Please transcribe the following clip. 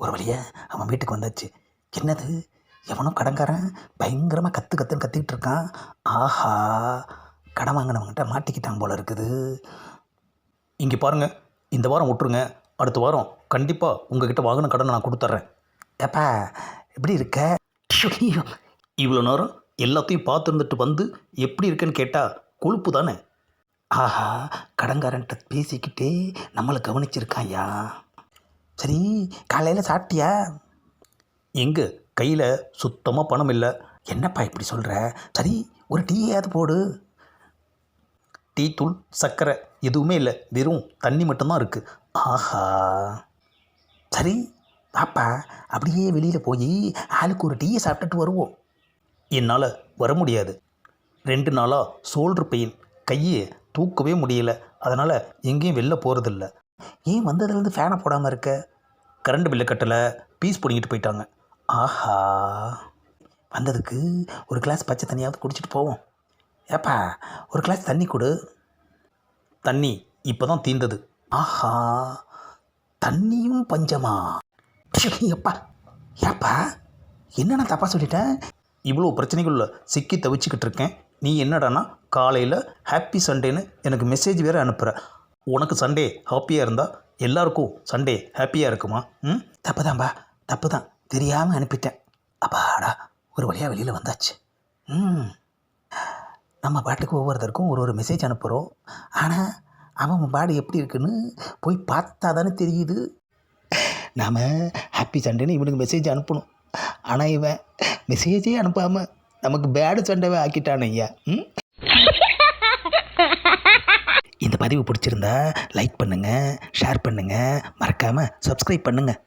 ஒரு வழியாக அவன் வீட்டுக்கு வந்தாச்சு. என்னது? எவனோ கடன்காரன் பயங்கரமாக கற்று கத்துன்னு கத்திக்கிட்டு இருக்கான். ஆஹா! கடன் வாங்கினவங்கிட்ட மாட்டிக்கிட்டான் போல இருக்குது. இங்கே பாருங்கள் இந்த வாரம் விட்டுருங்க அடுத்த வாரம் கண்டிப்பாக உங்ககிட்ட வாங்கின கடனை நான் கொடுத்துட்றேன் ஏப்பா எப்படி இருக்க? இவ்வளோ நேரம் எல்லாத்தையும் பார்த்துருந்துட்டு வந்து எப்படி இருக்கேன்னு கேட்டால் கொழுப்பு தானே? ஆஹா! கடங்காரன்ட்ட பேசிக்கிட்டே நம்மளை கவனிச்சிருக்காயா சரி காலையில் சாப்பிட்டியா? எங்கே? கையில் சுத்தமாக பணம் இல்லை. என்னப்பா இப்படி சொல்கிற சரி ஒரு டீயாவது போடு. டீ தூள் சர்க்கரை எதுவுமே இல்லை. வெறும் தண்ணி மட்டும்தான் இருக்குது ஆஹா. சரி பாப்பா அப்படியே வெளியில் போய் ஆளுக்கு ஒரு டீயை சாப்பிட்டுட்டு வருவோம். என்னால் வர முடியாது. ரெண்டு நாளாக சோல்டர் பெயின். கையை தூக்கவே முடியல. அதனால் எங்கேயும் வெளில போகிறதில்ல ஏன் வந்ததுலேருந்து ஃபேனை போடாமல் இருக்க? Current bill கட்டலை. பீஸ் பிடிங்கிட்டு போயிட்டாங்க. ஆஹா. வந்ததுக்கு ஒரு கிளாஸ் பச்சை தண்ணியாவது குடிச்சிட்டு போவோம். ஏப்பா ஒரு கிளாஸ் தண்ணி கொடு. தண்ணி இப்போ தான் தீர்ந்தது ஆஹா. தண்ணியும் பஞ்சமா? எப்பா. ஏப்பா என்ன நான் தப்பாக சொல்லிட்டேன் இவ்வளோ பிரச்சனைகளில் சிக்கி தவிச்சுக்கிட்டு இருக்கேன். நீ என்னடான்னா காலையில் ஹாப்பி சண்டேன்னு எனக்கு மெசேஜ் வேறு அனுப்புகிற உனக்கு சண்டே ஹாப்பியாக இருந்தால் எல்லாருக்கும் சண்டே ஹாப்பியாக இருக்குமா? ம்? தப்பு தான்பா தப்பு தான் தெரியாமல் அனுப்பிட்டேன். அப்பாடா ஒரு வழியாக வெளியில் வந்தாச்சு. ம். நம்ம பாட்டுக்கு ஒவ்வொருத்தருக்கும் ஒரு ஒரு மெசேஜ் அனுப்புகிறோம் ஆனால் அவன் பாடு எப்படி இருக்குன்னு போய் பார்த்தா தானே தெரியுது. நாம் ஹாப்பி சண்டேன்னு இவனுக்கு மெசேஜ் அனுப்பணும். ஆனால் இவன் மெசேஜே அனுப்பாமல் நமக்கு பேடு சண்டேவே ஆக்கிட்டான் ஐயா. ம் இந்த பதிவு பிடிச்சிருந்தா லைக் பண்ணுங்கள் ஷேர் பண்ணுங்கள் மறக்காமல் சப்ஸ்கிரைப் பண்ணுங்கள்